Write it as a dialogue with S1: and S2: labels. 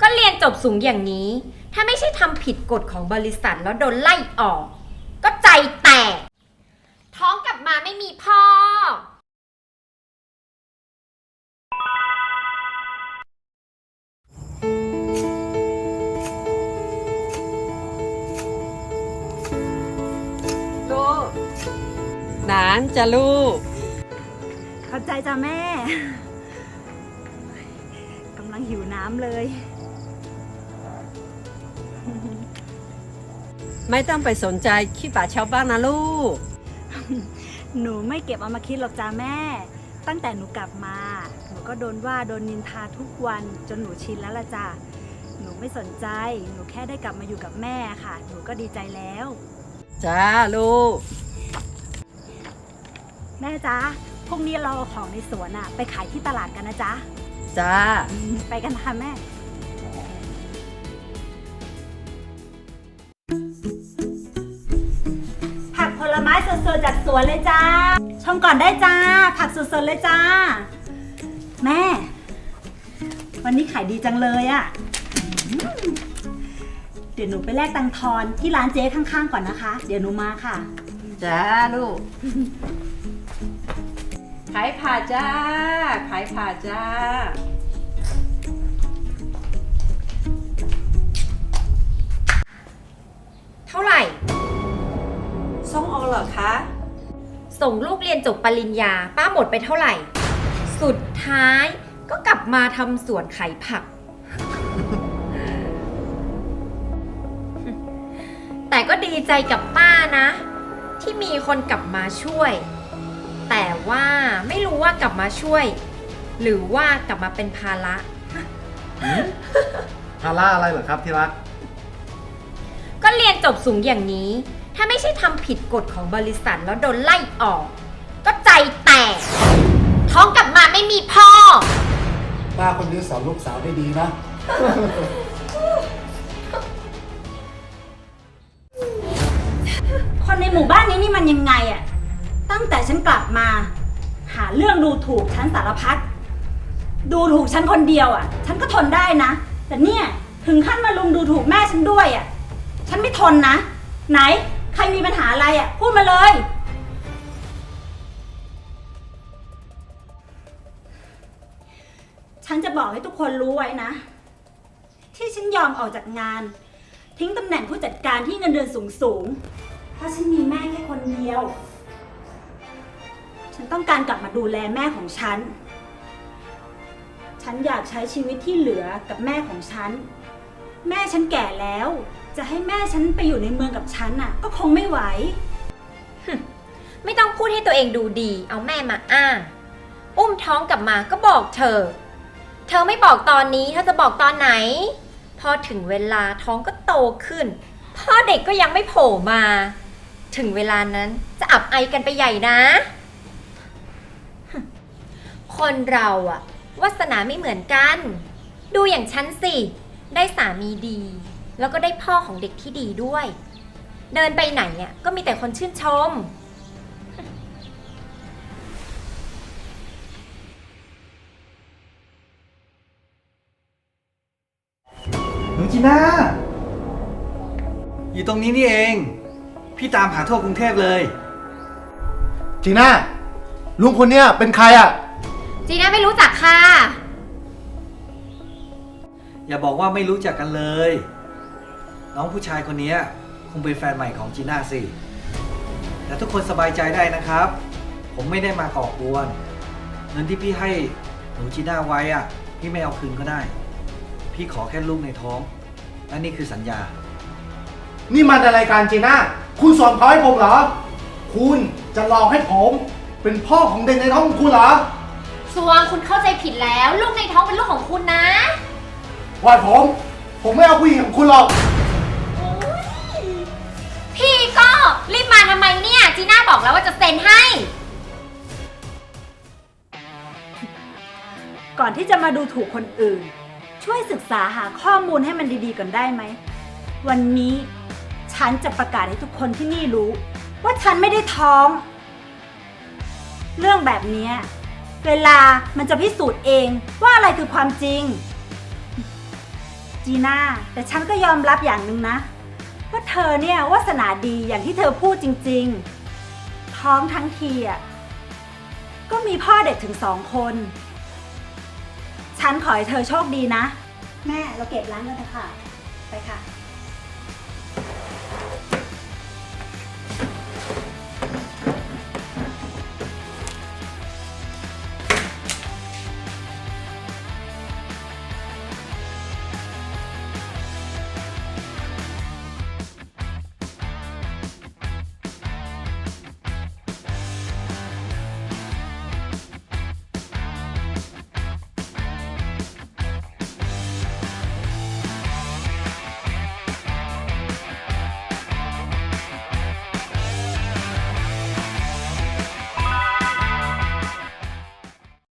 S1: ก็เรียนจบสูงอย่างนี้ ถ้าไม่ใช่ทำผิดกฎของบริษัทแล้วโดนไล่ออก ก็ใจแตก ท้องกลับมาไม่มีพ่อ
S2: ลูกหนานจะลูก
S3: เข้าใจจ้ะแม่ กำลังหิวน้ำเลย
S2: ไม่ต้องไปสนใจขี้ป่าชาวบ้านนะลูก
S3: หนูไม่เก็บเอามาคิดหรอกจ้าแม่ ตั้งแต่หนูกลับมา หนูก็โดนว่าโดนนินทาทุกวันจนหนูชินแล้วล่ะจ้ะหนูไม่สนใจ หนูแค่ได้กลับมาอยู่กับแม่ค่ะ หนูก็ดีใจแล้ว
S2: จ้าลูก
S3: แม่จ๊ะพรุ่งนี้เราเอาของในสวนอะไปขายที่ตลาดกันนะจ๊ะ
S2: จ้า
S3: ไปกันค่ะแม่ ไม้สดๆจากสวนเลยจ้า ชมก่อนได้จ้า ผักสดๆเลยจ้า แม่ วันนี้ขายดีจังเลยอะอืมเดี๋ยวหนูไปแลกตังค์ทอนที่ร้านเจ๊ข้างๆก่อนนะคะ เดี๋ยวหนูมาค่ะ
S2: จ้าลูก ขายผ่าจ้า ขายผ่าจ้า
S1: เท่าไหร่
S2: ส่งออกเหรอคะ
S1: ส่งลูกเรียนจบปริญญา ป้าหมดไปเท่าไหร่ สุดท้ายก็กลับมาทำสวนขายผัก แต่ก็ดีใจกับป้านะ ที่มีคนกลับมาช่วย แต่ว่าไม่รู้ว่ากลับมาช่วย หรือว่ากลับมาเป็นภาระ
S4: ภาระอะไรเหรอครับที่รัก
S1: ก็เรียนจบสูงอย่างนี้ ถ้าไม่ใช่ทำผิดกฎของบริษัทแล้วโดนไล่ออก ก็ใจแตก ท้องกลับมาไม่มีพ่อ
S4: ป้าคนนี้สอนลูกสาวได้ดีนะ
S3: คนในหมู่บ้านนี้นี่มันยังไงอะตั้งแต่ฉันกลับมา หาเรื่องดูถูกฉันสารพัดดูถูกฉันคนเดียวอะฉันก็ทนได้นะ แต่เนี่ยถึงขั้นมาลุมดูถูกแม่ฉันด้วยอะฉันไม่ทนนะ ไหน ใครมีปัญหาอะไรอะ พูดมาเลย ฉันจะบอกให้ทุกคนรู้ไว้นะ ที่ฉันยอมออกจากงาน ทิ้งตำแหน่งผู้จัดการที่เงินเดือนสูงสูงๆเพราะฉันมีแม่แค่คนเดียว ฉันต้องการกลับมาดูแลแม่ของฉัน ฉันอยากใช้ชีวิตที่เหลือกับแม่ของฉัน แม่ฉันแก่แล้ว จะให้แม่ฉันไปอยู่ในเมืองกับฉันน่ะ ก็คงไม่ไหว
S1: ไม่ต้องพูดให้ตัวเองดูดี เอาแม่มาอ้าง อุ้มท้องกลับมาก็บอกเธอ เธอไม่บอกตอนนี้เธอจะบอกตอนไหน พอถึงเวลาท้องก็โตขึ้น พ่อเด็กก็ยังไม่โผล่มา ถึงเวลานั้นจะอับไอกันไปใหญ่นะ คนเราอะวาสนาไม่เหมือนกัน ดูอย่างฉันสิ ได้สามีดี แล้วก็ได้พ่อของเด็กที่ดีด้วย เดินไปไหนอะก็มีแต่คนชื่นชม
S4: หนูจีน่า
S5: อยู่ตรงนี้นี่เอง พี่ตามหาทั่วกรุงเทพเลย
S4: จีน่าลุงคนเนี้ยเป็นใครอะ
S1: จีน่าไม่รู้จักค่ะ
S5: อย่าบอกว่าไม่รู้จักกันเลย น้องผู้ชายคนนี้คงเป็นแฟนใหม่ของจีน่าสิแต่ทุกคนสบายใจได้นะครับ ผมไม่ได้มาก่อกวน เงินที่พี่ให้หนูจีน่าไว้อะพี่ไม่เอาคืนก็ได้ พี่ขอแค่ลูกในท้อง และนี่คือสัญญา
S4: นี่มันอะไรการจีน่าคุณสอนเขาให้ผมเหรอ คุณจะหลอกให้ผม เป็นพ่อของเด็กในท้องของคุณเหรอ
S1: สวงคุณเข้าใจผิดแล้ว ลูกในท้องเป็นลูกของคุณนะ
S4: ว่าผม ผมไม่เอาผู้หญิงของคุณหรอก
S1: พี่ก็รีบมาทำไมเนี่ยจีน่าบอกแล้วว่าจะเซ็นให้
S3: ก่อนที่จะมาดูถูกคนอื่น ช่วยศึกษาหาข้อมูลให้มันดีๆก่อนได้ไหม วันนี้ฉันจะประกาศให้ทุกคนที่นี่รู้ ว่าฉันไม่ได้ท้อง เรื่องแบบเนี้ยเวลามันจะพิสูจน์เองว่าอะไรคือความจริง จีน่าแต่ฉันก็ยอมรับอย่างหนึ่งนะ ว่าเธอเนี่ยวาสนาดีอย่างที่เธอพูดจริง ๆ ท้องทั้งทีอะก็มีพ่อเด็กถึงสองคน ฉันขอให้เธอโชคดีนะ แม่เราเก็บร้านกันเถอะค่ะ ไปค่ะ